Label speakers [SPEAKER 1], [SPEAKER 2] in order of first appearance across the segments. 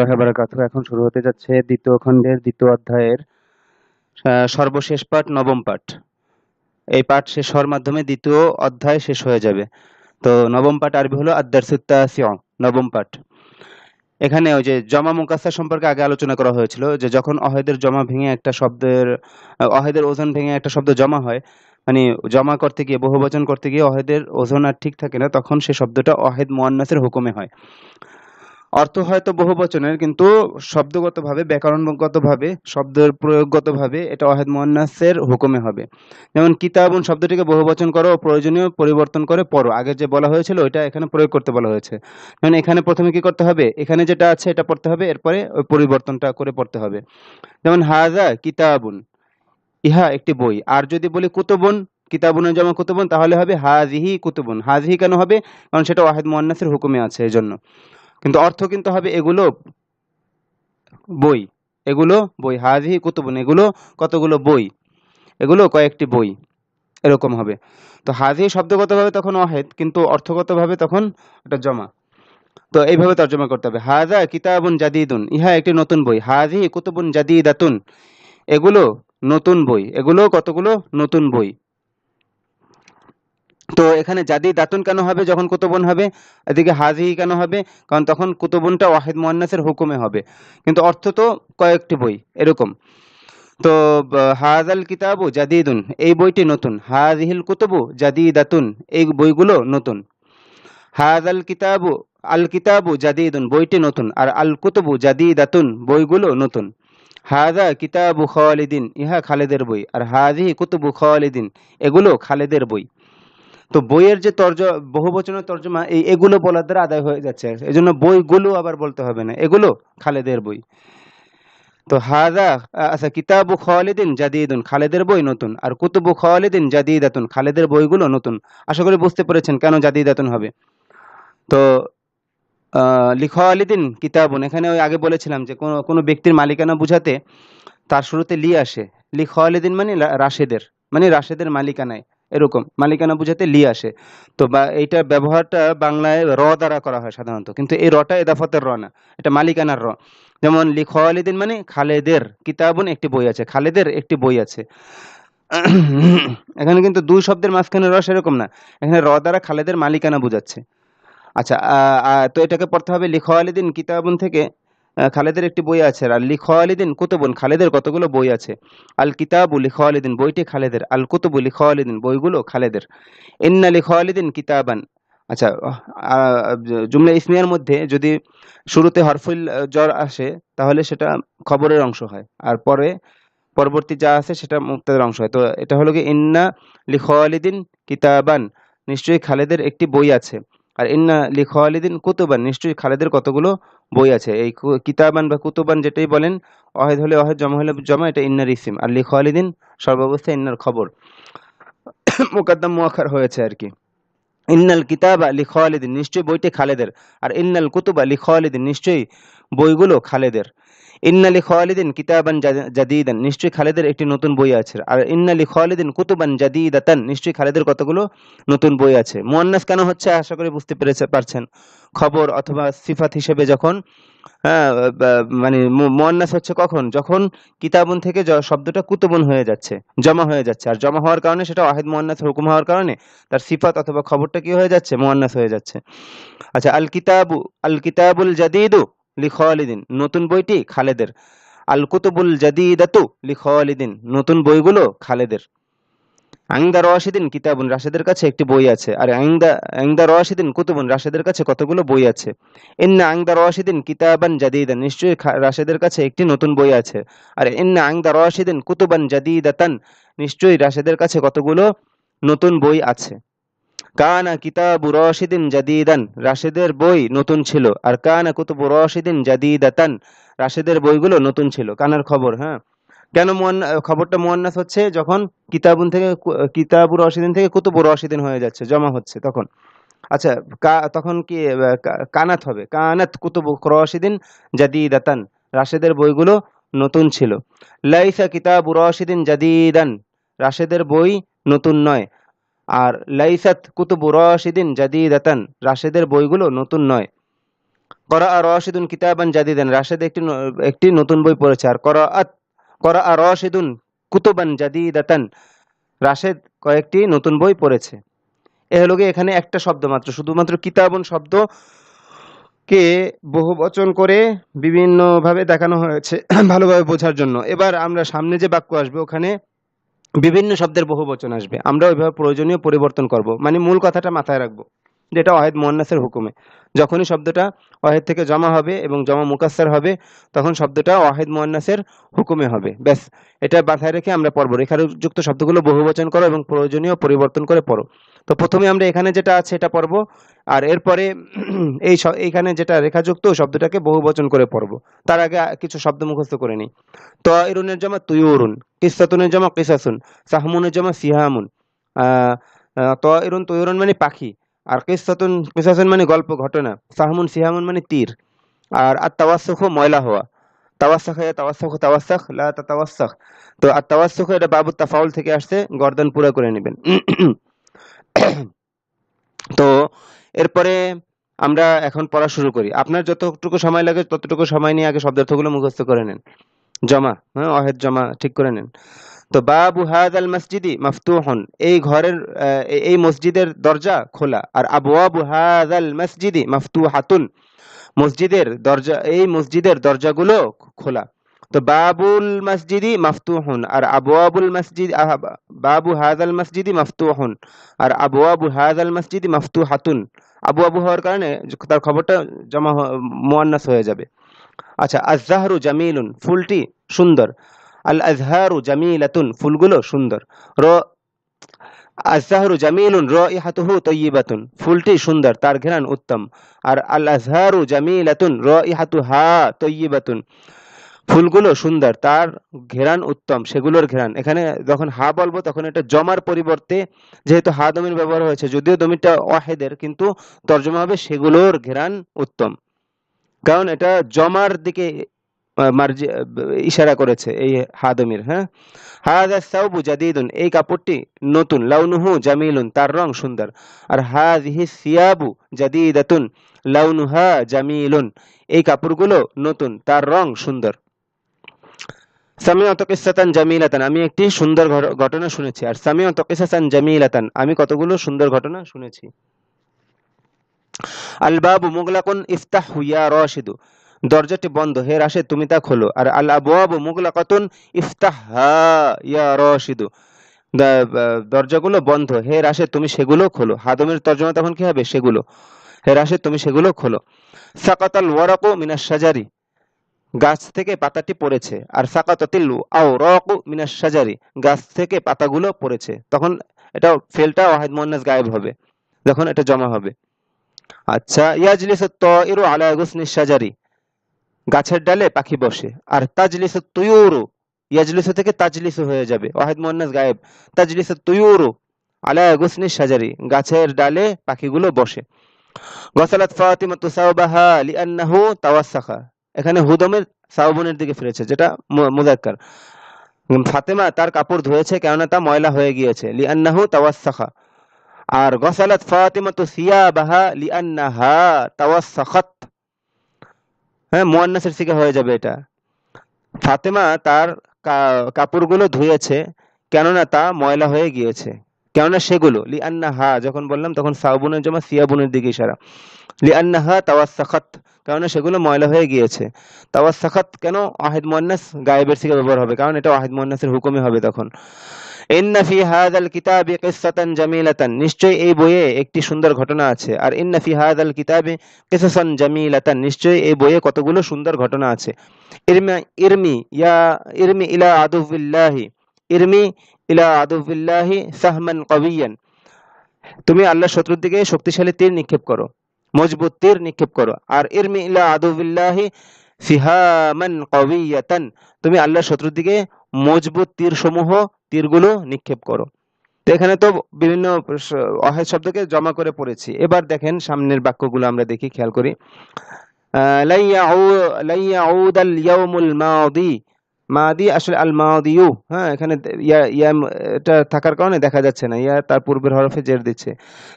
[SPEAKER 1] রহমতুল্লাহ এখন শুরু হতে যাচ্ছে দ্বিতীয় খণ্ডের দ্বিতীয় অধ্যায়ের সর্বশেষ পাঠ, নবম পাঠ। এই পাঠ শেষ হওয়ার মাধ্যমে দ্বিতীয় অধ্যায় শেষ হয়ে যাবে। তো নবম পাঠ আরবি হলো আদারসুত্তাসিও নবম পাঠ। এখানে ওই যে জমা মুকাসা সম্পর্কে আগে আলোচনা করা হয়েছিল, যে যখন অহেদের জমা ভেঙে একটা শব্দের অহেদের ওজন ভেঙে একটা শব্দ জমা হয় মানে জমা করতে গিয়ে, বহুবচন করতে গিয়ে অহেদের ওজন আর ঠিক থাকে না, তখন সে শব্দটা অহেদ মোয়ান্নাসের হুকুমে হয়। অর্থ হয়তো বহু বচনের, কিন্তু শব্দগতভাবে, ব্যাকরণগতভাবে, শব্দের প্রয়োগগতভাবে এটা অহেদ মোয়ান্নাসের হুকুমে হবে। যেমন, কিতাবুন, শব্দটিকে বহু বচন করো, প্রয়োজনীয়, পরিবর্তন করে পড়ো। আগে যে বলা হয়েছিল, ওইটা এখানে প্রয়োগ করতে বলা হয়েছে। যেমন, এখানে প্রথমে কি করতে হবে? এখানে যেটা আছে, এটা পড়তে হবে, এরপরে ওই পরিবর্তনটা করে পড়তে হবে। যেমন হাজা কিতাবুন, ইহা একটি বই। আর যদি বলি কুতুবুন কিতাবুনের জমা কুতুবুন, তাহলে হবে হাজিহি কুতুবুন। হাজিহি কেন হবে? কারণ সেটা ওয়াহেদ মোয়ান্নাসের হুকুমে আছে এই জন্য কিন্তু অর্থ কিন্তু হবে এগুলো বই। এগুলো বই। হাজিহি কুতুবুন, এগুলো কতগুলো বই? এগুলো কয়েকটি বই। এরকম হবে। তো হাজি শব্দগতভাবে তখন অহেদ কিন্তু অর্থগতভাবে তখন এটা জমা। তো এইভাবে তর্জমা করতে হবে। হাজা কিতাবুন জাদিদুন, ইহা একটি নতুন বই। হাজিহি কুতুবুন জাদিদাতুন, এগুলো নতুন বই। এগুলো কতগুলো? নতুন বই। তো এখানে জাদি দাতুন কেন হবে, যখন কুতুবন হবে? এদিকে হাজিহি কেন হবে? কারণ তখন কুতুবনটা ওয়াহিদ মোয়ান্নাসের হুকুমে হবে। কিন্তু অর্থ তো কয়েকটি বই, এরকম। তো হাজাল কিতাবু জাদিদুন, এই বইটি নতুন। হাজিহিল কুতুবু জাদিদাতুন, এই বইগুলো নতুন। হাজাল কিতাবু, আল কিতাবু জাদিদুন, বইটি নতুন। আর আল কুতুবু জাদিদাতুন, বইগুলো নতুন। হাজা কিতাবু খালিদিন, ইহা খালেদের বই। আর হাজিহি কুতুবু খালিদিন, এগুলো খালেদের বই। তো বইয়ের যে তর্জ, বহুবচনের তর্জমা, এই এগুলো বলার দ্বারা আদায় হয়ে যাচ্ছে। এই জন্য বইগুলো আবার বলতে হবে না। এগুলো খালেদের বই। তো হাজা আচ্ছা কিতাবু খালিদিন জাদিদুন, খালেদের বই নতুন। আর কুতুবু খালিদিন জাদিদাতুন, খালেদের বইগুলো নতুন। আশা করি বুঝতে পেরেছেন কেন জাদিদাতুন হবে। তো লিখালিদিন কিতাবুন, এখানে ওই আগে বলেছিলাম যে কোনো কোনো ব্যক্তির মালিকানা বুঝাতে তার শুরুতে লি আসে। লি খালিদিন মানে রাশেদের। মানে রাশেদের মালিকানায়। এরকম। মালিকানা বুঝাতে লি আসে। তো বা এইটা ব্যবহারটা বাংলায় র দ্বারা করা হয় সাধারণত। কিন্তু এই রটা এদাফতের র না। এটা মালিকানার র। যেমন লি খালিদিন মানে খালেদের কিতাবুন একটি বই আছে। খালেদের একটি বই আছে। এখানে কিন্তু দুই শব্দের মাঝখানে র সেরকম না। এখানে র দ্বারা খালেদের মালিকানা বোঝাচ্ছে। আচ্ছা তো এটাকে পড়তে হবে লিখালিদিন কিতাবুন থেকে খালেদের একটি বই আছে, আর লিখালিদিন কুতুবুন, খালেদের কতগুলো বই আছে? আল কিতাবু লিখালিদিন বইটি খালেদের। আল কুতুবু লিখালিদিন বইগুলো খালেদের। ইন্না লিখালিদিন কিতাবান। আচ্ছা জুমলা ইসমিয়ার মধ্যে যদি শুরুতে হরফুল জ্বর আসে, তাহলে সেটা খবরের অংশ হয়, আর পরে পরবর্তী যা আছে সেটা মুক্তাদের অংশ হয়। তো এটা হলো কি ইন্না লিখালিদিন কিতাবান। নিশ্চয়ই খালেদের একটি বই আছে। আর ইন্না লি খালিদিন কুতুবান, নিশ্চয়ই খালেদের কতগুলো বই আছে? এই কিতাবান বা কুতুবান যেটাই বলেন, অহেদ হলে অহেদ, জমা হলে জমা, এটা ইন্নার ইসিম। আর লি খালিদিন সর্বাবস্থায় ইন্নার খবর। মোকাদ্দম মুআখার হয়েছে আর কি। ইন্নাল কিতাবা লি খালিদিন, নিশ্চয়ই বইটি খালেদের। আর ইন্নাল কুতুবা লি খালিদিন, নিশ্চয়ই বইগুলো খালেদের। ইন্নালি খালিদিন কিতাবান জাদ- জাদিদান, নিশ্চয়ই খালেদের একটি নতুন বই আছে। আর ইন্নালি খালিদিন কুতুবান জাদিদাতান, নিশ্চয়ই খালেদের কতগুলো নতুন বই আছে। মুয়ান্নাস কেন হচ্ছে আশা করি বুঝতে পেরেছে, পারছেন। খবর অথবা সিফাত হিসেবে যখন হ্যাঁ মানে মুয়ান্নাস হচ্ছে কখন? যখন কিতাবন থেকে শব্দটা কুতুবুন হয়ে যাচ্ছে, জমা হয়ে যাচ্ছে। আর জমা হওয়ার কারণে সেটা ওয়াহিদ মুয়ান্নাস হুকুম হওয়ার কারণে তার সিফাত অথবা খবরটা কি হয়ে যাচ্ছে? মুয়ান্নাস হয়ে যাচ্ছে। আচ্ছা আল কিতাবু, আল কিতাবুল জাদিদু লি নতুন বইটি খালেদের। আল কুতুবুল জাদিদাতু লি খালিদিন নতুন বইগুলো খালেদের। আইন্দা রশিদিন কিতাবুন রাশেদের কাছে একটি বই আছে। আর আইংদা আইন্দা রশিদিন কুতুবুন রাশেদের কাছে কতগুলো বই আছে? ইন্না আইন্দা রশিদিন কিতাবান জাদিদান, নিশ্চয়ই রাশেদের কাছে একটি নতুন বই আছে। আর ইন্না আইন্দা রশিদিন কুতুবান জাদিদাতান, নিশ্চয়ই রাশেদের কাছে কতগুলো নতুন বই আছে? কানা কিতাবু রশিদিন জাদিদান, রাশেদের বই নতুন ছিল। আর কানা কুতুবু রশিদিন জাদিদাতান, রাশেদের বইগুলো নতুন ছিল। কানার খবর হ্যাঁ? কেন মুয়ান্ন- খবরটা মুয়ান্নাস হচ্ছে? যখন কিতাবুন থেকে কিতাবু রশিদিন থেকে কুতুবু রশিদিন হয়ে যাচ্ছে, জমা হচ্ছে তখন। আচ্ছা তখন কা- কানাত হবে? কানাত কুতুবু রশিদিন জাদিদাতান, রাশেদের বইগুলো নতুন ছিল। লাইসা কিতাবু রশিদিন জাদিদান, রাশেদের বই নতুন নয়। আর লাইসাত কুতুবু রশিদিন জাদিদাতান। রাশেদের বইগুলো নতুন নয়। করা আর রশিদুন কিতাবান জাদিদান। রাশেদ একটি একটি নতুন বই পড়েছে। আর করা আত করা আর রশিদুন কুতুবান জাদিদাতান। রাশেদ কয়েকটি নতুন বই পড়েছে। এ হলো গিয়ে এখানে একটা শব্দ মাত্র। শুধুমাত্র কিতাবন শব্দ কে বহু বচন করে বিভিন্নভাবে দেখানো হয়েছে ভালোভাবে বোঝার জন্য। এবার আমরা সামনে যে বাক্য আসবে, ওখানে বিভিন্ন শব্দের বহু বচন আসবে। আমরা ওইভাবে প্রয়োজনীয় পরিবর্তন করব। মানে মূল কথাটা মাথায় রাখব। যেটা অহেদ মোয়ান্নাসের হুকুমে। যখনই শব্দটা অহেদ থেকে জমা হবে এবং জমা মুকাস্সার হবে, তখন শব্দটা অহেদ মোয়ান্নাসের হুকুমে হবে। ব্যাস, এটা মাথায় রেখে আমরা পড়ব। রেখাযুক্ত শব্দগুলো বহুবচন করো এবং প্রয়োজনীয় পরিবর্তন করে পড়ো। তো প্রথমে আমরা এখানে যেটা আছে এটা পড়ব, আর এরপরে এই এইখানে যেটা রেখাযুক্ত, শব্দটাকে বহুবচন করে পড়ব। তার আগে কিছু শব্দ মুখস্থ করে নিই। ত ইরুনের জমা তুয়ুরুন কিসাতুনের জমা কিসাসুন, সাহমুনের জমা সিহামুন। ত ইরুন তুয়ুরুন মানে পাখি। আর কিসাতুন কিসাসুন মানে গল্প, ঘটনা। সাহমুন, সিহামুন মানে তীর। আর আর তাওয়াসুখ ময়লা হওয়া। তাওয়াসাখ তাওয়াসাখ তাওয়াসাখ, লা তাওয়াসাখ তো আর তাওয়াসুখ এটা বাবু তাফাউল থেকে আসছে, গর্দন পুরো করে নেবেন। তো এরপরে আমরা এখন পড়া শুরু করি। আপনার যতটুকু সময় লাগে, ততটুকু সময় নিয়ে আগে শব্দার্থগুলো মুখস্থ করে নেন। জমা হ্যাঁ অহেদ জমা ঠিক করে নেন। তো বাবু হাদ আল মসজিদি মাফতুহন, এই ঘরের এই- মসজিদের দরজা খোলা। আর আবওয়াবু হাদ আল মসজিদি মাফতুহাতুন, মসজিদের দরজা, এই মসজিদের দরজাগুলো খোলা। তো বাবুল মসজিদি মাফতুহুন, আর আবওয়াবুল মসজিদ বাবু হাজাল মসজিদি মাফতুহুন, আর আবওয়াবু হাজাল মসজিদি মাফতুহাতুন। আবু আবু হওয়ার কারণে তার খবরটা জমা মুয়ান্নাস হয়ে যাবে। আচ্ছা আজহারু জামিলুন, ফুলটি সুন্দর। আল আজহারু জামিলাতুন, ফুলগুলো সুন্দর। র আজহারু জামিলুন র ইহাতুহু তৈবাতুন ফুলটি সুন্দর, তার ঘেরান উত্তম। আর আল আজহারু জামিলাতুন র ইহাতু হা তৈবাতুন ফুলগুলো সুন্দর, তার ঘেরান উত্তম, সেগুলোর ঘেরান এখানে যখন হা বলব, তখন এটা জমার পরিবর্তে যেহেতু হা দমির ব্যবহার হয়েছে, যদিও দমিরটা অহেদের কিন্তু তর্জমা হবে সেগুলোর ঘেরান উত্তম। কারণ এটা জমার দিকে ইশারা করেছে এই হাদমির হ্যাঁ? হাদা সাউবু জাদিদুন, এই কাপড়টি নতুন, লাউনুহু জামিলুন, তার রং সুন্দর। আর হাযিহি সিয়াবু জাদিদাতুন, লাউনুহা জামিলুন, এই কাপড়গুলো নতুন, তার রং সুন্দর। কিসাতান জামিলাতান, আমি একটি সুন্দর ঘট- ঘটনা শুনেছি। আর সামিয়ত কিসাতান জামিলাতান, আমি কতগুলো সুন্দর ঘটনা শুনেছি। আল বাবু মুগলাকুন ইফতাহু ইয়া রাশিদু দরজাটি বন্ধ। হে রাশেদ, তুমি তা খোলো। আর আল আবওয়াবু মুগলাকাতুন ইফতাহহা ইয়া রাশিদু। দরজাগুলো বন্ধ। হে রাশেদ, তুমি সেগুলো খোলো। হাদমের তর্জমা তখন কি হবে? সেগুলো। হে রাশেদ, তুমি সেগুলো খোলো। সাকাতাল ওয়ারাকু মিনাশ শাজারি। গাছ থেকে পাতাটি পড়েছে। আর সাকাতাতিল আওরাকু মিনাশ শাজারি। গাছ থেকে পাতাগুলো পড়েছে। তখন এটা ফেলটা ওয়াহিদ মুয়ান্নাস গায়েব হবে। যখন এটা জমা হবে। আচ্ছা ইয়াজলিসু তাইরু আলা গুসনি শাজারি। গাছের ডালে পাখি বসে। আর তাজলিসু তুয়ুরু, ইয়াজলিসু থেকে তাজলিসু হয়ে যাবে। ওয়াহিদ মুয়ান্নাস গায়েব। তাজলিসু তুয়ুরু আলা গুসনি সাজারি গাছের ডালে পাখিগুলো বসে। গসালাত ফাতিমাতু সাওবাহা লিআন্নাহু তাওয়াসসাখা এখানে হুদমের সাওবনের দিকে ফিরেছে, যেটা মুজাক্কার ফাতেমা তার কাপড় ধুয়েছে, কেননা তা ময়লা হয়ে গিয়েছে। লিআন্নাহু তাওয়াসসাখা আর গসালাত ফাতিমাতু সিয়াবাহা লিআন্নাহা তাওয়াসসাখাত হ্যাঁ মুয়ান্নাসের সিগা হয়ে যাবে এটা। ফাতেমা তার কাপড়গুলো ধুয়েছে, কেননা তা ময়লা হয়ে গিয়েছে। কেননা সেগুলো লি আন্না হা, যখন বললাম, তখন সাউবুনের জমা, সিয়াবুনের দিকে ইশারা। লি আন্না হা তাওয়াসাখাত, কেননা সেগুলো ময়লা হয়ে গিয়েছে। তাওয়াসাখাত কেন ওয়াহিদ মুয়ান্নাস গায়েবের সিগা ব্যবহার হবে? কারণ এটা ওয়াহিদ মুয়ান্নাসের হুকুমে হবে তখন। ইন্না ফি হাযাল কিতাবি কিসসাতান জামিলাতান। নিশ্চয়ই এই বইয়ে একটি সুন্দর ঘটনা আছে। আর ইন্না ফি হাযাল কিতাবি কিসাসান জামিলাতান। নিশ্চয়ই এই বইয়ে কতগুলো সুন্দর ঘটনা আছে। ইরমি ইরমি ইয়া, ইরমি ইলা আদুবিল্লাহি, ইরমি ইলা আদুবিল্লাহি সাহমান কবিয়ান। তুমি আল্লাহর শত্রুর দিকে শক্তিশালী তীর নিক্ষেপ করো, মজবুত তীর নিক্ষেপ করো। আর ইরমি ইলা আদুবিল্লাহি সিহামান কবিয়াতান। তুমি আল্লাহর শত্রুর দিকে মজবুত তীর সমূহ তীরগুলো নিক্ষেপ করো। তো এখানে তো বিভিন্ন অহেদ শব্দকে জমা করে পড়েছি। এবার দেখেন সামনের বাক্যগুলো আমরা দেখি খেয়াল করি। আহ, লাইয়া ইয়াউ- লাই ইয়াউদাল ইয়াউমুল মাদি মাদি আসলে আল মাদিউ হ্যাঁ এখানে ইয়া এটা থাকার কারণে দেখা যাচ্ছে না, ইয়া তার পূর্বের হরফে জের দিচ্ছে।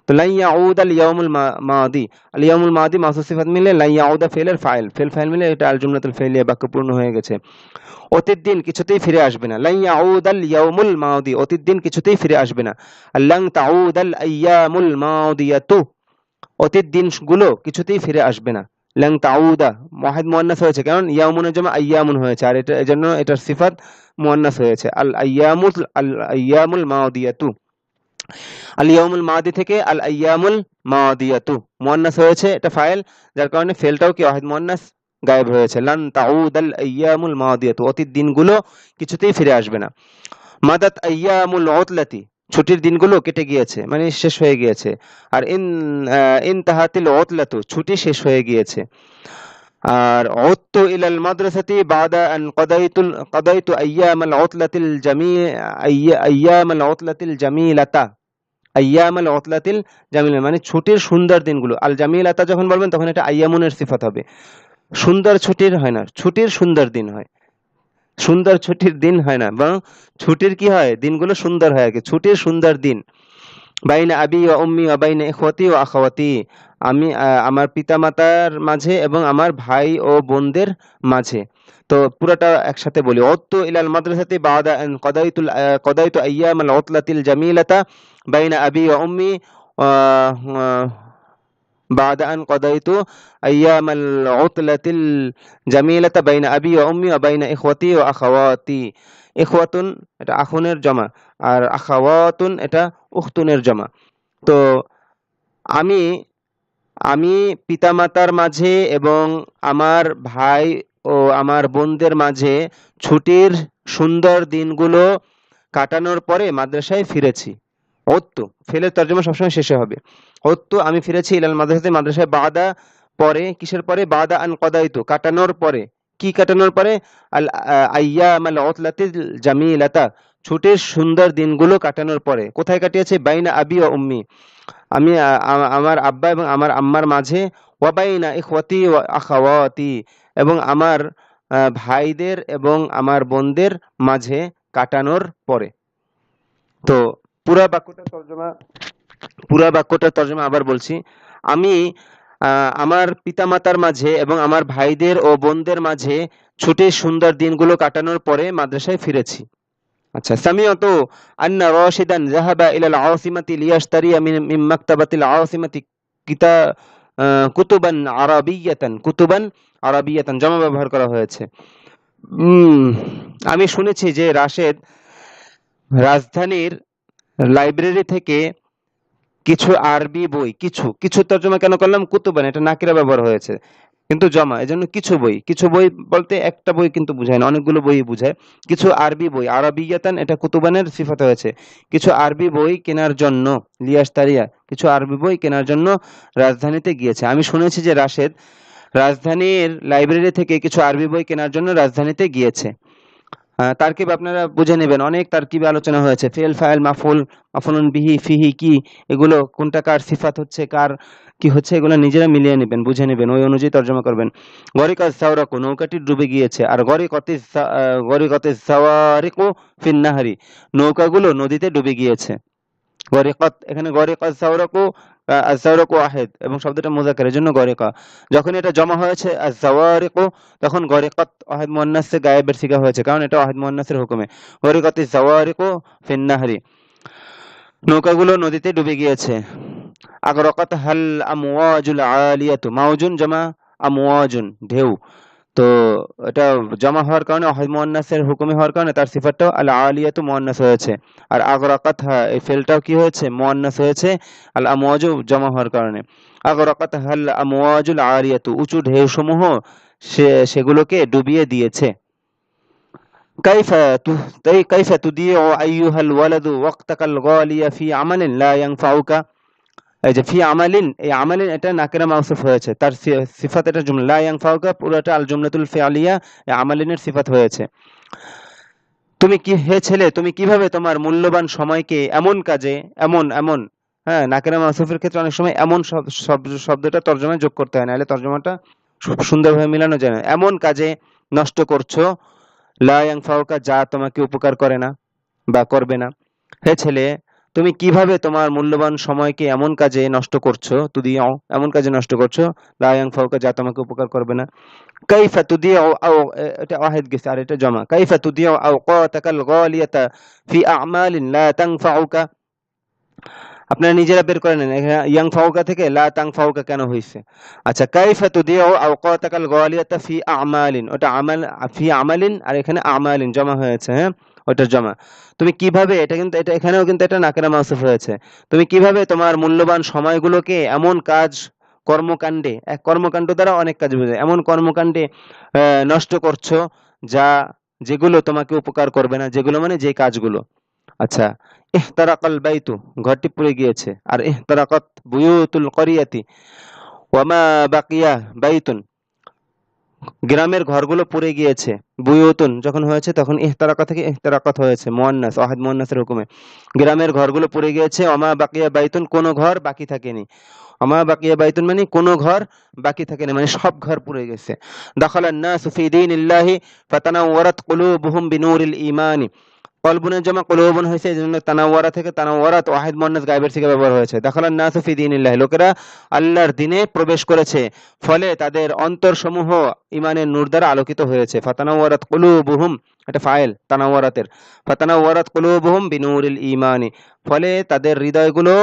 [SPEAKER 1] তো লাইয়া ইয়াউদ আল ইয়ামুল মাদি, আল ইয়ামুল মাদি মাসুস সিফাত মিলে লাই ইয়াউদা ফেলের ফাইল ফেল ফাইল মিলে এটা আল জুমলাতুল ফেলিয়া বাক্য পূর্ণ হয়ে গেছে। অতীত দিন কিছুতেই ফিরে আসবে না। লাইয়া ইয়াউদ আল ইয়ামুল মাদি অতীত দিন কিছুতেই ফিরে আসবে না। আল্লাং তাউদ আল আইয়ামুল মাদিয়াতু অতীত দিনগুলো কিছুতেই ফিরে আসবে না। লাং তাউদা ওয়াহিদ মুয়ান্নাস হয়েছে। কারণ ইয়ামুনের জমা আইয়ামুন হয়েছে। আর এটা এজন্য এটার সিফাত মুয়ান্নাস হয়েছে। আল আইয়ামুল আল আইয়ামুল মাদিয়াতু। আল ইয়ামুল মাদি থেকে আল আইয়ামুল মাদিয়াতু। মুয়ান্নাস হয়েছে এটা ফাইল। যার কারণে ফেলটাও কি ওয়াহিদ মুয়ান্নাস? গায়েব হয়েছে। লান তাউদ আল আইয়ামুল মাদিয়াতু। অতীত দিনগুলো কিছুতেই ফিরে আসবে না। মাদাত আইয়ামুল উতলাতি। ছুটির দিনগুলো কেটে গিয়েছে মানে শেষ হয়ে গিয়েছে। আর ইন ইন তাহাতিল উতলাতু, ছুটি শেষ হয়ে গিয়েছে। আর উত্তু ইলাল মাদ্রাসাতি বাদা আন কাদাইতুল, কাদাইতু আইয়ামাল উতলাতিল জামি, আইয়া- আইয়ামাল উতলাতিল জামিলাতা। আইয়ামাল উতলাতিল জামিলা মানে ছুটির সুন্দর দিনগুলো। আল জামিলাতা যখন বলবেন, তখন এটা আইয়ামুনের সিফাত হবে। সুন্দর ছুটির হয় না, ছুটির সুন্দর দিন হয়। সুন্দর ছুটির দিন হয় না, বরং ছুটির কি হয়? দিনগুলো সুন্দর হয় আর ছুটির সুন্দর দিন। বাইনা আবি ও উম্মি ও বাইনা ইখওয়াতি ও আখাওয়াতি। আমি আমার পিতামাতার মাঝে এবং আমার ভাই ও বোনদের মাঝে। তো পুরোটা একসাথে বলি। অত্তু ইলাল মাদ্রাসাতে বাদা কদাইতুল কদাইতু আইয়াম আল উতলাতিল জামিলাতা। বাইনা আবি ও উম্মি بعد أن قضيت أيام العطلة الجميلة بين أبي وأمي وبين إخوتي وأخواتي ইখওয়াতুন এটা আখুনের জমা আর আখাওয়াতুন এটা উখতুনের জমা তো আমি আমি পিতামাতার মাঝে এবং আমার ভাই ও আমার বোনদের মাঝে ছুটির সুন্দর দিনগুলো কাটানোর পরে মাদ্রাসায় ফিরেছি অত্তু ফেলের তর্জমা সবসময় শেষে হবে। অত্তু আমি ফিরেছি ইলাল মাদ্রাসাতে, মাদ্রাসায় বাদা পরে, কিসের পরে? বাদা আন কদায়িত কাটানোর পরে। কি কাটানোর পরে? আল আইয়াম আল উতলাতিল জামিলাতা, ছুটির সুন্দর দিনগুলো কাটানোর পরে। কোথায় কাটিয়েছে? বাইনা আবি ও উম্মি। আমি আমার আব্বা এবং আমার আম্মার মাঝে ওয়াবাইনা ইখওয়াতি ওয়া আখাওয়াতি এবং আমার ভাইদের এবং আমার বোনদের মাঝে কাটানোর পরে। তো পুরা বাক্যটার তর্জমা, পুরা বাক্যটার তর্জমা আবার বলছি। আমি আমার পিতামাতার মাঝে এবং আমার ভাইদের ও বোনদের মাঝে ছুটির সুন্দর দিনগুলো কাটানোর পরে মাদ্রাসায় ফিরেছি। আচ্ছা সামিয়ত আন্না রাশিদান যাহাবা ইলাল আওসিমাতি লিয়াশতারিয়া মিন মাকতাবাতিল আওসিমাতি কিতা কুতুবান আরাবিয়াতান কুতুবান আরাবিয়াতান জমা ব্যবহার করা হয়েছে। আমি শুনেছি যে রাশেদ রাজধানীর লাইব্রেরি থেকে কিছু আরবি বই, কিছু কিছু তর্জমা কেন করলাম? কুতুবান এটা নাকিরা ব্যবহার হয়েছে। কিন্তু জমা, এজন্য কিছু বই কিছু বই বলতে একটা বই কিন্তু বুঝায় না, অনেকগুলো বই বুঝায়। কিছু আরবি বই, আরবিয়াতান, এটা কুতুবানের সিফাত হয়েছে। কিছু আরবি বই কেনার জন্য, লিয়াস তারিয়া, কিছু আরবি বই কেনার জন্য রাজধানীতে গিয়েছে। আমি শুনেছি যে রাশেদ, রাজধানীর লাইব্রেরি থেকে কিছু আরবি বই কেনার জন্য রাজধানীতে গিয়েছে। তারকিব আপনারা বুঝে নেবেন। অনেক তারকিবে আলোচনা হয়েছে। ফেল, ফাইল, মাফুল, মাফুলুন, বিহি, ফিহি, কি, এগুলো কোনটা কার সিফাত হচ্ছে, কার কি হচ্ছে, এগুলো নিজেরা মিলিয়ে নেবেন, বুঝে নেবেন। ওই অনুযায়ী তর্জমা করবেন। গরিকাজ সাওরাকু, নৌকাটি ডুবে গিয়েছে। আর গরিকতে গরিকতে সাওয়ারিকু ফিন্নাহারি নৌকাগুলো নদীতে ডুবে গিয়েছে। গরিকত এখানে গরিকাজ সাওরাকু আজাওরাকু আহেদ এবং শব্দটা মুজাক্কার এর জন্য গরিকা। যখন এটা জমা হয়েছে আজাওয়ারিকু তখন গরিকত আহেদ মুয়ান্নাসে গায়েবের সিগা হয়েছে, কারণ এটা আহেদ মুয়ান্নাসের হুকুমে। গরিকতে জাওয়ারিকু ফিন্নাহারি, নৌকাগুলো নদীতে ডুবে গিয়েছে। আগরকাত হাল আমওয়াজুল আলিয়াতু মাউজুন জমা আমওয়াজুন ঢেউ। তো এটা জমা হওয়ার কারণে, অহেদ মুয়ান্নাসের হুকুমে হওয়ার কারণে তার সিফাতটাও আল আলিয়াতু মুয়ান্নাস হয়েছে। আর আগরাকাত এই ফেলটাও কি হয়েছে? মুয়ান্নাস হয়েছে। আল আমওয়াজু জমা হওয়ার কারণে। আগরাকাত হাল আমওয়াজুল আলিয়াতু উঁচু ঢেউ সমূহ সে, সেগুলোকে ডুবিয়ে দিয়েছে। কাইফা তু, তাই কাইফা তুদিউ আইয়ুহাল ওয়ালাদু ওয়াক্তাকাল গালিয়া ফি আমালিন লা ইয়ানফাউকা এই যে ফি আমালিন, এই আমালিন এটা নাকেরা মাউসুফ হয়েছে। তার সিফাত এটা জুমলা, লা ইয়ানফাউকা, পুরোটা আল জুমলাতুল ফিআলিয়া এই আমালিনের সিফাত হয়েছে। তুমি কি, হে ছেলে, তুমি কীভাবে তোমার মূল্যবান সময়কে এমন কাজে, এমন এমন হ্যাঁ নাকেরা মাউসুফের ক্ষেত্রে অনেক সময় এমন শব- শব্দ- শব্দটা তর্জমায় যোগ করতে হয়, নাহলে তর্জমাটা খুব সুন্দরভাবে মিলানো যায় না। এমন কাজে নষ্ট করছ, লা ইয়ানফাউকা, যা তোমাকে উপকার করে না বা করবে না। হে ছেলে তুমি কীভাবে তোমার মূল্যবান সময়কে এমন কাজে নষ্ট করছ? তুদিও এমন কাজে নষ্ট করছ? লা ইয়ানফাউকা যা তোমাকে উপকার করবে না। কাইফা তুদিও আও এটা ওয়াহিদ গেছে, আর এটা জমা। কাইফা তুদিও আওকাতাকাল গালিয়াতা ফি আমালিন, লা তানফাউকা আপনারা নিজেরা বের করে নেন ইয়াং ফাউকা থেকে লা তাং ফাউকা কেন হয়েছে আচ্ছা কাইফা তুদিউ আওকাতাকাল গালিয়াতা ফি আমালিন। ওটা আমাল, ফি আমালিন, আর এখানে আমালিন জমা হয়েছে হ্যাঁ? ওটার জমা। তুমি কীভাবে, এটা কিন্তু, এটা এখানেও কিন্তু এটা নাকেরা মাসুফ হয়েছে তুমি কীভাবে তোমার মূল্যবান সময়গুলোকে এমন কাজ, কর্মকাণ্ডে, এক কর্মকাণ্ড দ্বারা অনেক কাজ বোঝায় এমন কর্মকাণ্ডে নষ্ট করছ যা, যেগুলো তোমাকে উপকার করবে না, যেগুলো মানে যে কাজগুলো। আচ্ছা ইহতারাকাল বাইতু, ঘরটি পুড়ে গিয়েছে। আর ইহতারাকাত বুয়ুতুল করিয়াতি। ওয়ামা বাকিয়া বাইতুন। গ্রামের ঘরগুলো পুড়ে গিয়েছে, বুয়তুন। যখন হয়েছে তখন ইহতারাকা থেকে ইহতারাকাত হয়েছে, মুয়ান্নাস আহাদ মুয়ান্নাসের হুকুমে। গ্রামের ঘরগুলো পুড়ে গিয়েছে অমা বাকিয়া বাইতুন, কোনো ঘর বাকি থাকেনি। অমা বাকিয়া বাইতুন মানে কোনো ঘর বাকি থাকেনি মানে সব ঘর পুড়ে গেছে। দাখালান সুফিদিন ফি দীনিল্লাহি ফাতানাওয়ারাত কুলুবুহুম বিনুরিল ঈমানি। কলবুনের জমা কলবুন হয়েছে, এই জন্য তানাওয়ারা থেকে তানাওয়ারাত ওয়াহিদ মুন্নাস গাইবের থেকে ব্যবহার হয়েছে। দেখালান নাসু ফি দীনিল্লাহ। লোকেরা আল্লাহর দিনে প্রবেশ করেছে, ফলে তাদের অন্তরসমূহ ইমানের নূর দ্বারা আলোকিত হয়েছে। ফাতানাওয়ারাত কুলুবুহুম, এটা ফাইল তানাওয়ারাতের। ফাতানাওয়ারাত কুলুবুহুম বিনূরিল ঈমানি, ফলে তাদের হৃদয়গুলো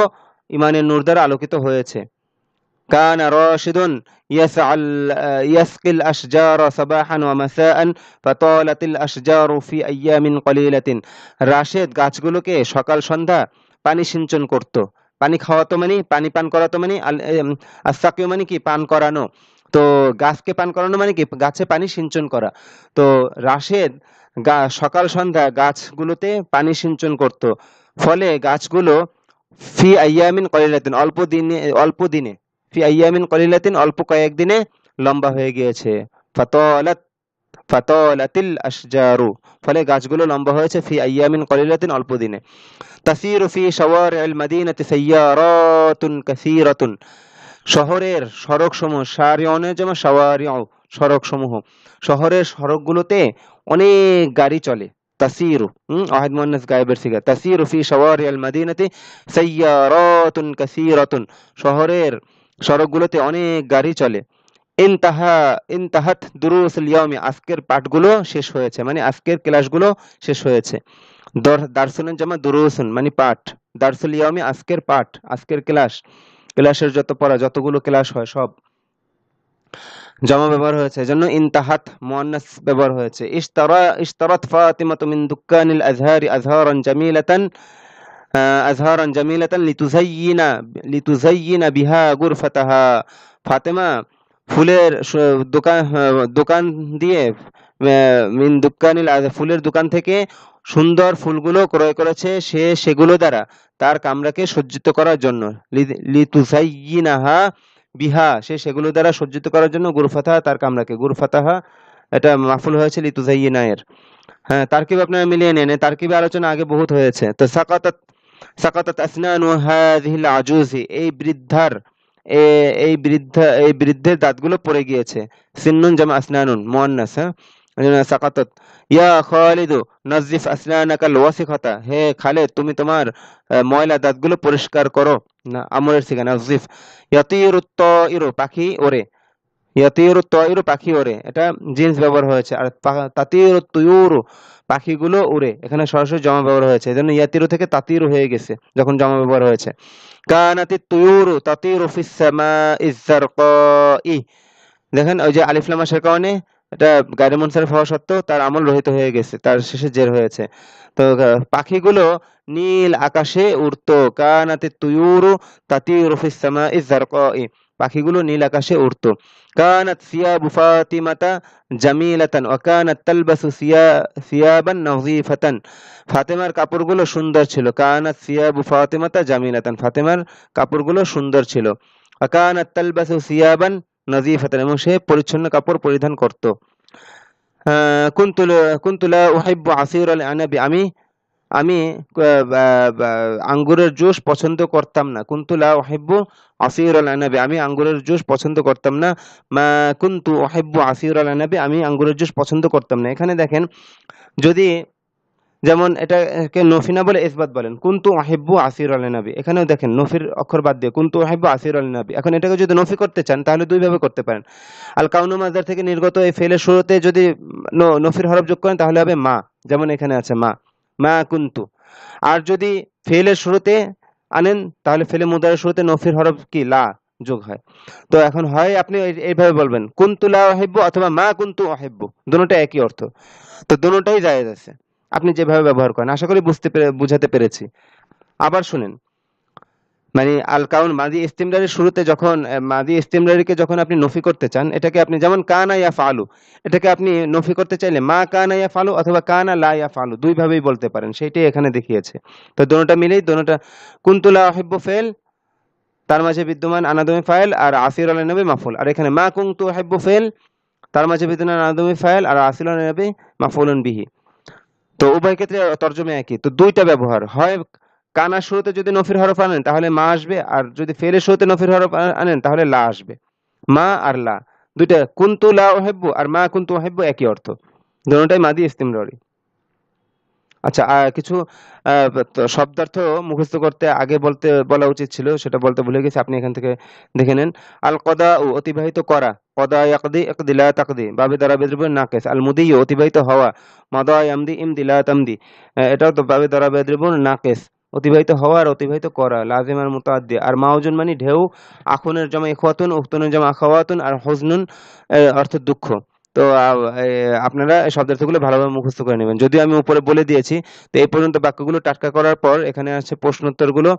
[SPEAKER 1] ইমানের নূর দ্বারা আলোকিত হয়েছে। كان راشد يسعى ال- يسقي الأشجار صباحا ومساء فطالت الأشجار في أيام قليلة রাশেদ গাছগুলোকে সকাল সন্ধ্যা পানি সিঞ্চন করত পানি খাওয়াতো মানে পানি পান করাতো মানে আল- এম, আস্তাকিও মানে কি পান করানো তো গাছকে পান করানো মানে কি গাছে পানি সিঞ্চন করা তো রাশেদ গা- সকাল সন্ধ্যা গাছগুলোতে পানি সিঞ্চন করত ফলে গাছগুলো ফি আইয়ামিন কলিলাতিন অল্প দিনে অল্প দিনে ফি আইয়ামিন কলিলাতিন, অল্প কয়েকদিনে লম্বা হয়ে গিয়েছে। আশজারু, ফলে গাছগুলো লম্বা হয়েছে ফি আইয়ামিন কলিলাতিন, অল্প দিনে। তাসিরু ফি শাওয়ারিল সাইয়ারাতুন কাসীরাতুন, শহরের সড়ক সমূহ সারিয়নের সমূহ শহরের সড়কগুলোতে অনেক গাড়ি চলে। তাসিরু, হুম ওয়াহিদ মুয়ান্নাস গায়েবের সিগা তাসিরু ফি শাওয়ারিল মাদিনাতি সাইয়ারাতুন কাসীরাতুন, শহরের সড়কগুলোতে অনেক গাড়ি চলে। ইনতাহা, ইনতাহাত দুরুসুল ইয়াউমি আজকের পাঠগুলো শেষ হয়েছে মানে আজকের ক্লাসগুলো শেষ হয়েছে। দর- দার্সুনের জামা দুরুসুন মানে পাঠ। দার্সুল ইয়াউমি আজকের পাঠ, আজকের ক্লাস। ক্লাসের যত পড়া, যতগুলো ক্লাস হয়, সব। জমা ব্যবহার হয়েছে, এজন্য ইনতাহাত মুয়ান্নাস ব্যবহার হয়েছে। ইশতারা, ইশতারাত ফাতিমাতু মিন দুক্কানিল আজহারি আজহারান জামিলাতান আজহারান জামিলাতান লিতুজাইয়িনা লিতুজাইয়িনা বিহা গুরফাতাহা ফাতেমা ফুলের দোকান দোকান দিয়ে মিন আজ- ফুলের দোকান থেকে সুন্দর ফুলগুলো ক্রয় করেছে সে সেগুলো দ্বারা তার কামরাকে সজ্জিত করার জন্য। লি- লিতুজাইয়িনাহা বিহা, সে সেগুলো দ্বারা সজ্জিত করার জন্য গুরফাতাহা তার কামরাকে গুরফাতাহা, এটা মাফুল হয়েছে লিতুজাইয়িনা এর হ্যাঁ তারকিব আপনারা মিলিয়ে নেন। তারকিবে আলোচনা আগে বহুত হয়েছে। তো সাকাতাত সাকাতাত আসনানু হাযিহিল আজুজি। এই বৃদ্ধার এই বৃদ্ধা, এই বৃদ্ধের দাঁতগুলো পড়ে গিয়েছে। সিন্নুন জামা আসনানুন, মুয়ান্নাস হ্যাঁ? সাকাতাত, ইয়া খালিদু নাজিফ আসনানাকাল ওয়াসিখাতা হে খালিদ, তুমি তোমার ময়লা দাঁতগুলো পরিষ্কার করো। না আমরের সিগা নাজিফ ইয়াতিরু তাইরু পাখি ওরে ইয়াতিরু তাইরু পাখি ওরে এটা জিন্স ব্যবহার হয়েছে। আর তাতিরু তুয়ুরু পাখিগুলো উড়ে। এখানে সরাসরি জমা ব্যবহার হয়েছে। এজন্য ইয়াতিরু থেকে তাতিরু হয়ে গেছে, যখন জমা ব্যবহার হয়েছে। কানাতি তুয়ুরু তাতিরু ফিস সামাইজ জারকাই দেখেন, ওই যে আলিফ লাম আসার কারণে এটা গায়রে মুনসারিফ হওয়া সত্ত্বেও তার আমল রহিত হয়ে গেছে, তার শেষে জের হয়েছে। তো পাখিগুলো নীল আকাশে উড়তো। কানাতি তুয়ুরু তাতিরু ফিস সামাইজ জারকাই পাখিগুলো নীল আকাশে উড়তো। কানাত সিয়াবু ফাতিমাতা জামিলাতান ওয়া কানাত তালবাসু সিয়া সিয়াবান নযীফাতান ফাতেমার কাপড়গুলো সুন্দর ছিল। কানাত সিয়াবু ফাতিমাতা জামিলাতান। ফাতেমার কাপড়গুলো সুন্দর ছিল। ওয়া কানাত তালবাসু সিয়াবান নযীফাতান এবং সে পরিচ্ছন্ন কাপড় পরিধান করত। আহ, কুনতু লা- কুনতু লা উহিব্বু আসির আল আনাবি। আমি আমি আঙ্গুরের জুস পছন্দ করতাম না। কুনতু লা উহিব্বু আসির আল আনাবি আমি আঙ্গুরের জুস পছন্দ করতাম না। কুনতু উহিব্বু আসির আল আনাবি আমি আঙ্গুরের জুস পছন্দ করতাম না। এখানে দেখেন, যদি যেমন এটাকে নফি না বলে ইসবাত বলেন, কুন্তু আহিব্বু আসির আল নাবি। এখানেও দেখেন, নফির অক্ষর বাদ দিয়ে, কুন্তু আহিব্বু আসির আল নাবি। এখন এটাকে যদি নফি করতে চান, তাহলে দুইভাবে করতে পারেন। আল কাউনু মাজার থেকে নির্গত এই ফেলের শুরুতে যদি নফির হরফ যোগ করেন, তাহলে হবে মা। যেমন এখানে আছে মা। মা কুন্তু। আর যদি ফেলের শুরুতে আনেন, তাহলে ফেলে মুদারের শুরুতে নফির হরফ কি? লা যোগ হয়। তো এখন হয় আপনি এইভাবে বলবেন, কুন্তু লা অহেব্য অথবা মা কুন্তু অহেব্য দুটোটা একই অর্থ। তো দুটোটাই জায়েজ আছে। আপনি যেভাবে ব্যবহার করেন, আশা করি বুঝতে পেরে, বুঝাতে পেরেছি। আবার শুনেন। মানে আল কাউন, মাদি ইস্তিমরারের শুরুতে যখন মাদি ইস্তিমরারিকে যখন আপনি নফি করতে চান, এটাকে আপনি যেমন কানা ইয়া ফালু এটাকে আপনি নফি করতে চাইলে মা কানা ইয়া ফালু অথবা কানা লা ইয়া ফালু দুইভাবেই বলতে পারেন, সেইটাই এখানে দেখিয়েছে। তো দোনোটা মিলেই দোনোটা, কুন্তুলা অহিব্বু ফেল তার মাঝে বিদ্যমান আনাদমি ফাইল, আর আসির আল নবী মাফুল। আর এখানে মা কুন্তু হেব্বু ফেল তার মাঝে বিদ্যমান আনাদমি ফাইল, আর আসির আল নবী মাফুলন বিহি। তো উভয় ক্ষেত্রে তর্জমে একই। তো দুইটা ব্যবহার হয় কানা শুরুতে যদি নফির হরফ আনেন, তাহলে মা আসবে, আর যদি ফেলের শুরুতে নফির হরফ আনেন, তাহলে লা আসবে। মা আর লা। দুইটা কুন্তু লা হেব্বু আর মা কুন্তু হেব্বু একই অর্থ। দুটোটাই মাদি ইস্তিমরি আচ্ছা আর কিছু শব্দার্থ মুখস্থ করতে আগে বলতে, বলা উচিত ছিল, সেটা বলতে ভুলে গেছি, আপনি এখান থেকে দেখে নেন। আল কদা ও অতিবাহিত করা, কদা ইয়াকদি ইকদি লা তাকদি, বাবে দ্বারা বেদ্রব নাকেস আল মুদি অতিবাহিত হওয়া, মাদা ইয়ামদি ইমদি লা তামদি। এটাও তো বাবে দ্বারা বেদ্রব নাকেস অতিবাহিত হওয়ার, অতিবাহিত করা লাজেমার মুতাদ্দি। আর মাওজুন মানে ঢেউ, আখনের জমা ইখওয়াতুন, উখতুনের জমা আখাওয়াতুন আর হজনুন অর্থ দুঃখ। তো আপনারা এই শব্দার্থগুলো ভালোভাবে মুখস্থ করে নেবেন। যদিও আমি উপরে বলে দিয়েছি, তো এই পর্যন্ত বাক্যগুলো টাটকা করার পর এখানে আছে প্রশ্নোত্তরগুলো।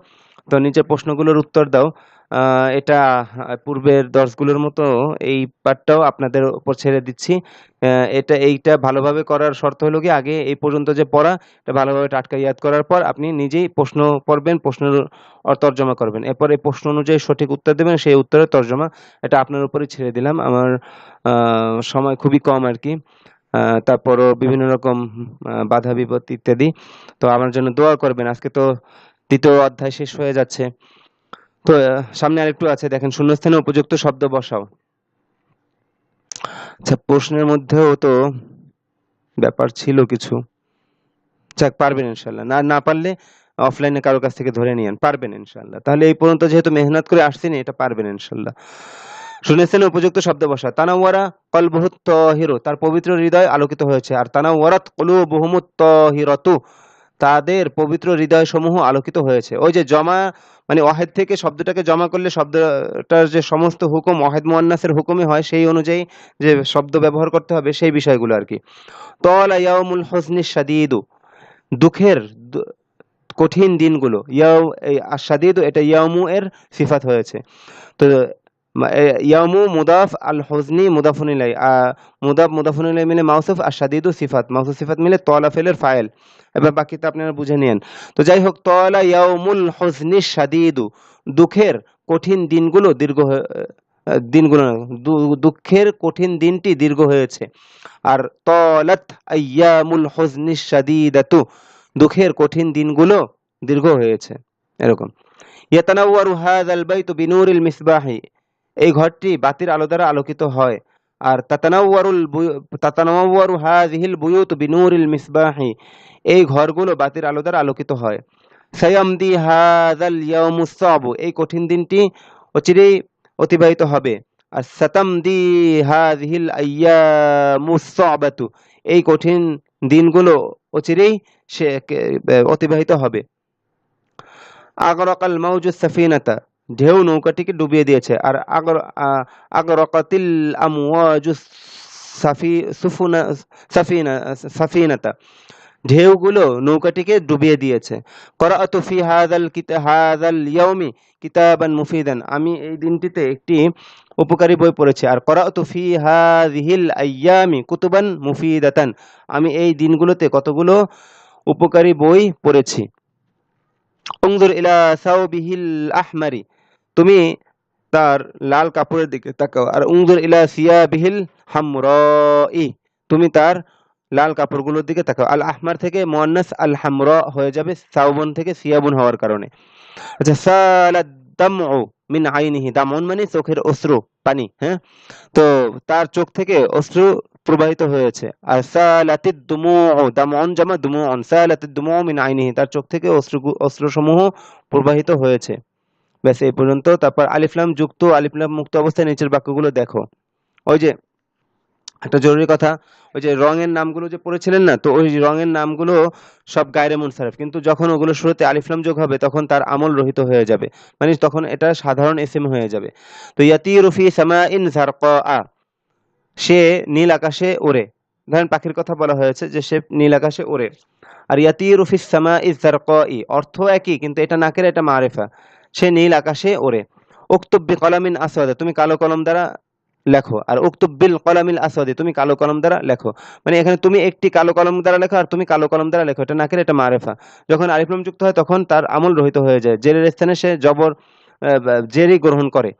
[SPEAKER 1] তো নিচে প্রশ্নগুলোর উত্তর দাও। এটা পূর্বের দর্শগুলোর মতো এই পার্টটাও আপনাদের উপর ছেড়ে দিচ্ছি। এটা এইটা ভালোভাবে করার শর্ত হলো কি আগে এই পর্যন্ত যে পড়া, এটা ভালোভাবে টাটকা ইয়াদ করার পর আপনি নিজেই প্রশ্ন পড়বেন, প্রশ্নের তর্জমা করবেন। এরপর এই প্রশ্ন অনুযায়ী সঠিক উত্তর দেবেন, সেই উত্তরের তর্জমা এটা আপনার উপরে ছেড়ে দিলাম। আমার সময় খুবই কম আর কি। তারপরও বিভিন্ন রকম বাধা বিপত্তি ইত্যাদি। তো আমার জন্য দোয়া করবেন। আজকে তো দ্বিতীয় অধ্যায় শেষ হয়ে যাচ্ছে। তো সামনে আরেকটু আছে, দেখেন, শূন্যস্থানে উপযুক্ত শব্দ বসাও। আচ্ছা প্রশ্নের মধ্যেও তো ব্যাপার ছিল কিছু। যাক, পারবেন ইনশাল্লাহ। না না পারলে অফলাইনে কারও কাছ থেকে ধরে নিয়েন। পারবেন ইনশাল্লাহ। তাহলে এই পর্যন্ত যেহেতু মেহনত করে আসছেন এটা পারবেন ইনশাল্লাহ। শুনেছেন উপযুক্ত শব্দ বসা তানাওয়ারা কলবহুত তহিরু, তার পবিত্র হৃদয় আলোকিত হয়েছে। আর তানাওয়ারাত কলুবহুমুত তহিরতু তাদের পবিত্র হৃদয় সমূহ আলোকিত হয়েছে। ওই যে জমা মানে অহেদ থেকে শব্দটাকে জমা করলে শব্দটার যে সমস্ত হুকুম অহেদ মুয়ান্নাসের হুকুমে হয় সেই অনুযায়ী যে শব্দ ব্যবহার করতে হবে সেই বিষয়গুলো আর কি। তলা ইয়াউমুল হজনি শাদীদু, দুঃখের কঠিন দিনগুলো, ইয়াউ, এই আশাদিদু এটা ইয়ামু এর সিফাত হয়েছে। তো ইয়ামু মুদাফ আল হজনি মুদাফুন ইলাই। আ- মুদাফ, মুদাফুন ইলাই মিলে মাউসুফ, আর শাদিদু সিফাত। মাউসুফ সিফাত মিলে তলা ফেলের ফাইল। এবার বাকিটা আপনারা বুঝে নিন তো যাই হোক তলা ইয়ামুল হজনি শাদিদু। দুঃখের কঠিন দিনগুলো দীর্ঘ দিনগুলো দুঃখের কঠিন দিনটি দীর্ঘ হয়েছে। আর তলাত আইয়ামুল হজনি শাদিদাতু। দুঃখের কঠিন দিনগুলো দীর্ঘ হয়েছে। এরকম। ইয়াতানাওয়ারু হাযাল বাইতু বিনুরিল মিসবাহি। এই ঘরটি বাতির আলো দ্বারা আলোকিত হয়। আর তাতানাওয়ারুল তাতানাওয়ারু হাযিহিল বুয়ুত বিনুরিল মিসবাহি। এই ঘরগুলো বাতির আলো দ্বারা আলোকিত হয়। সায়ামদি হাযাল ইয়াউমুস সাবু। এই কঠিন দিনটি অচিরেই অতিবাহিত হবে। আর সাতামদি হাযিহিল আইয়ামুস সাবাতু। এই কঠিন দিনগুলো অচিরেই সে অতিবাহিত হবে। আগরকাল মাউজুস সাফিনাতা। ঢেউ নৌকাটিকে ডুবিয়ে দিয়েছে। আর আগর আগরকাতিল আমওয়াজুস সাফি, সুফুনা, সাফিনা, সাফিনাতা। ঢেউগুলো নৌকাটিকে ডুবিয়ে দিয়েছে। করাআতু ফি হাযাল কিতা, হাযাল ইয়াউমি কিতাবান মুফিদান। আমি এই দিনটিতে একটি উপকারী বই পড়েছি। আর করাআতু ফি হাযিহিল আইয়ামি কুতুবান মুফিদাতান। আমি এই দিনগুলোতে কতগুলো উপকারী বই পড়েছি। উংজুর ইলা সাউবিহিল আহমারি। তুমি তার লাল কাপড়ের দিকে তাকাও। আর উংজুর ইলা সিয়াবিহিল হামরাই, তুমি তার লাল কাপড়গুলোর দিকে তাকাও। আল আহমার থেকে মুয়ান্নাস আল হামরা হয়ে যাবে সাউবন থেকে সিয়াবুন হওয়ার কারণে। আচ্ছা সালাদ দামউ মিন আইনিহি। দামউন মানে চোখের অশ্রু, পানি হ্যাঁ? তো তার চোখ থেকে অশ্রু প্রবাহিত হয়েছে। আর সালাতিদ দুমু দামন জামা দুমুন সালাতিদ দুমু মিন আইনিহি। তার চোখ থেকে অশ্রু, অশ্রুসমূহ প্রবাহিত হয়েছে। ব্যাস, এই পর্যন্ত। তারপর আলিফলাম যুক্ত আলিফলাম মুক্ত অবস্থায় নিচের বাক্যগুলো দেখো। ওই যে, একটা জরুরি কথা, ওই যে রঙের নামগুলো যে পড়েছিলেন না, তো ওই রঙের নামগুলো সব গায়রে মুনসারিফ কিন্তু যখন ওগুলো শুরুতে আলিফলাম যোগ হবে, তখন তার আমল রহিত হয়ে যাবে। মানে তখন এটা সাধারণ এসএম হয়ে যাবে। তো ইয়াতি রফি সামা ইন আ, সে নীল আকাশে ওড়ে। ধরেন পাখির কথা বলা হয়েছে যে সে নীল আকাশে ওড়ে। আর ইয়াতি রফি সামা ইজ ই, অর্থ একই, কিন্তু এটা নাকের, এটা মারেফা। সে নীল আকাশে ওড়ে। উক্তব্বি কলামিন আসওয়াদা, তুমি কালো কলম দ্বারা লেখো। আর উক্তব্বিল কলামিল আসওয়াদি, তুমি কালো কলম দ্বারা লেখো। মানে এখানে তুমি একটি কালো কলম দ্বারা লেখো আর তুমি কালো কলম দ্বারা লেখো। এটা নাকের, এটা মারেফা। যখন আরিফলম যুক্ত হয়, তখন তার আমল রহিত হয়ে যায়। জেরের স্থানে সে জবর জেরি গ্রহণ করে।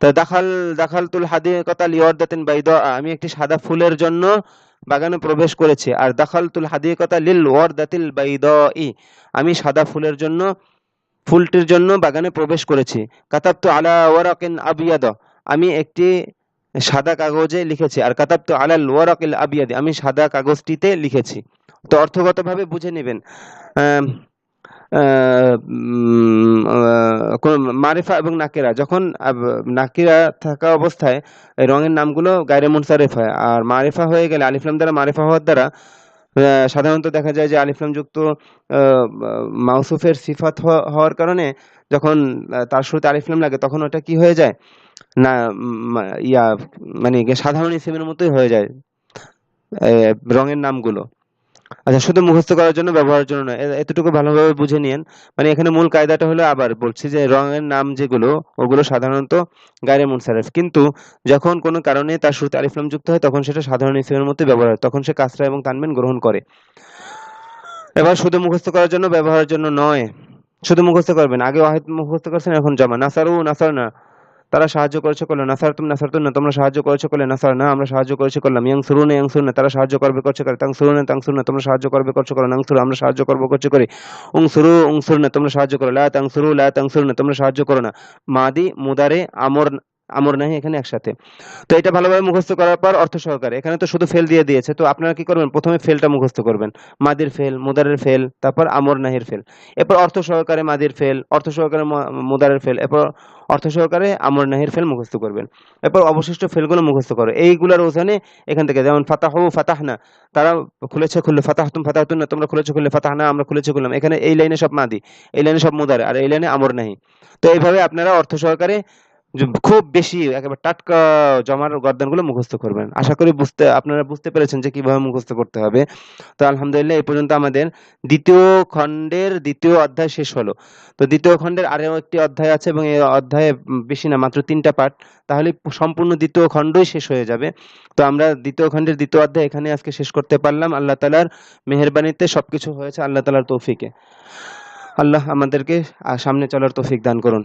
[SPEAKER 1] তো দাখাল, দাখালতুল হাদিকাতা লিওয়ারদাতিন বাইদা, আমি একটি সাদা ফুলের জন্য বাগানে প্রবেশ করেছি। আর দাখালতুল হাদিকাতা লিল ওয়ারদাতিল বাইদাই আমি সাদা ফুলের জন্য ফুলটির জন্য বাগানে প্রবেশ করেছি। কাতাবতু আলা ওয়ারাকিন আবিয়াদ। আমি একটি সাদা কাগজে লিখেছি। আর কাতাবতু আলাল ওয়ারাকিল আবিয়াদ। আমি সাদা কাগজটিতে লিখেছি। তো অর্থগতভাবে বুঝে নেবেন মারিফা এবং নাকেরা, যখন নাকিরা থাকা অবস্থায় রঙের নামগুলো গায়রে মুনসারিফ হয়। আর মারিফা হয়ে গেলে আলিফলাম দ্বারা মারিফা হওয়ার দ্বারা সাধারণত দেখা যায় যে আলিফলাম যুক্ত মাউসুফের সিফাত হওয়া- হওয়ার কারণে যখন তার শুরুতে আলিফলাম লাগে তখন ওটা কি হয়ে যায়? না ইয়া মানে সাধারণ ইসিমের মতোই হয়ে যায় রঙের নামগুলো। আচ্ছা শুধু মুখস্থ করার জন্য, ব্যবহারের জন্য নয়। এতটুকু ভালোভাবে বুঝে নিয়েন। মানে এখানে মূল কায়দাটা হলো আবার বলছি যে, রঙের নাম যেগুলো, ওগুলো সাধারণত গায়রে মুনসারিফ কিন্তু যখন কোনো কারণে তার শুরুতে আলিফলাম যুক্ত হয়, তখন সেটা সাধারণ ইসমের মধ্যে ব্যবহার হয়। তখন সে কাসরা এবং তানবিন গ্রহণ করে। এবার শুধু মুখস্থ করার জন্য, ব্যবহারের জন্য নয়। শুধু মুখস্থ করবেন। আগে ওয়াহিদ মুখস্থ করছেন, এখন জমা। নাসারু নাসার না তারা সাহায্য করেছে করলে নাসার তুমি, নাসার না, তোমরা সাহায্য করেছ করলে নাসার না, আমরা সাহায্য করেছে করলাম, ইয়াং সুরু না, ইয়াং সুর না, তারা সাহায্য করবে করছে করে, তাং সুরু না, তাং সুর না, তোমরা সাহায্য করবে করছ করো, নাং সুর, আমরা সাহায্য করব করছে করে। উং সুরু, উং সুর না, তোমরা সাহায্য করো, লা তাং সুরু, লা তাং সুর না, তোমরা সাহায্য করো না। মাদি, মুদারে, আমর আমর নাহি এখানে একসাথে। তো এটা ভালোভাবে মুখস্থ করার পর অর্থ সহকারে। এখানে তো শুধু ফেল দিয়ে দিয়েছে। তো আপনারা কি করবেন? প্রথমে ফেলটা মুখস্থ করবেন। মাদির ফেল, মুদারের ফেল, তারপর আমর নাহির ফেল। এরপর অর্থ সহকারে মাদির ফেল, অর্থ সহকারে মুদারের ফেল, এরপর অর্থ সহকারে আমর নাহির ফেল মুখস্থ করবেন। এরপর অবশিষ্ট ফেলগুলো মুখস্থ করো। এইগুলোর ওখানে এখান থেকে যেমন ফাতাহ ফাতাহনা, তারা খুলেছে খুললে ফাতাহতুম ফাতাহতুন না তোমরা খুলেছে খুললে ফাতাহনা, আমরা খুলেছে খুললাম। এখানে এই লাইনে সব মাদি, এই লাইনে সব মুদারে, আর এই লাইনে আমর নাহি। তো এইভাবে আপনারা অর্থ সহকারে খুব বেশি একেবারে টাটকা জমার গর্দানগুলো মুখস্থ করবেন। আশা করি বুঝতে, আপনারা বুঝতে পেরেছেন যে কীভাবে মুখস্থ করতে হবে। তো আলহামদুলিল্লাহ এই পর্যন্ত আমাদের দ্বিতীয় খণ্ডের দ্বিতীয় অধ্যায় শেষ হলো। তো দ্বিতীয় খণ্ডের আরও একটি অধ্যায় আছে এবং এই অধ্যায়ে বেশি না, মাত্র তিনটা পার্ট তাহলে সম্পূর্ণ দ্বিতীয় খণ্ডই শেষ হয়ে যাবে। তো আমরা দ্বিতীয় খণ্ডের দ্বিতীয় অধ্যায় এখানে আজকে শেষ করতে পারলাম। আল্লাহ তালার মেহেরবানিতে সবকিছু হয়েছে। আল্লাহ তালার তৌফিকে। আল্লাহ আমাদেরকে সামনে চলার তৌফিক দান করুন।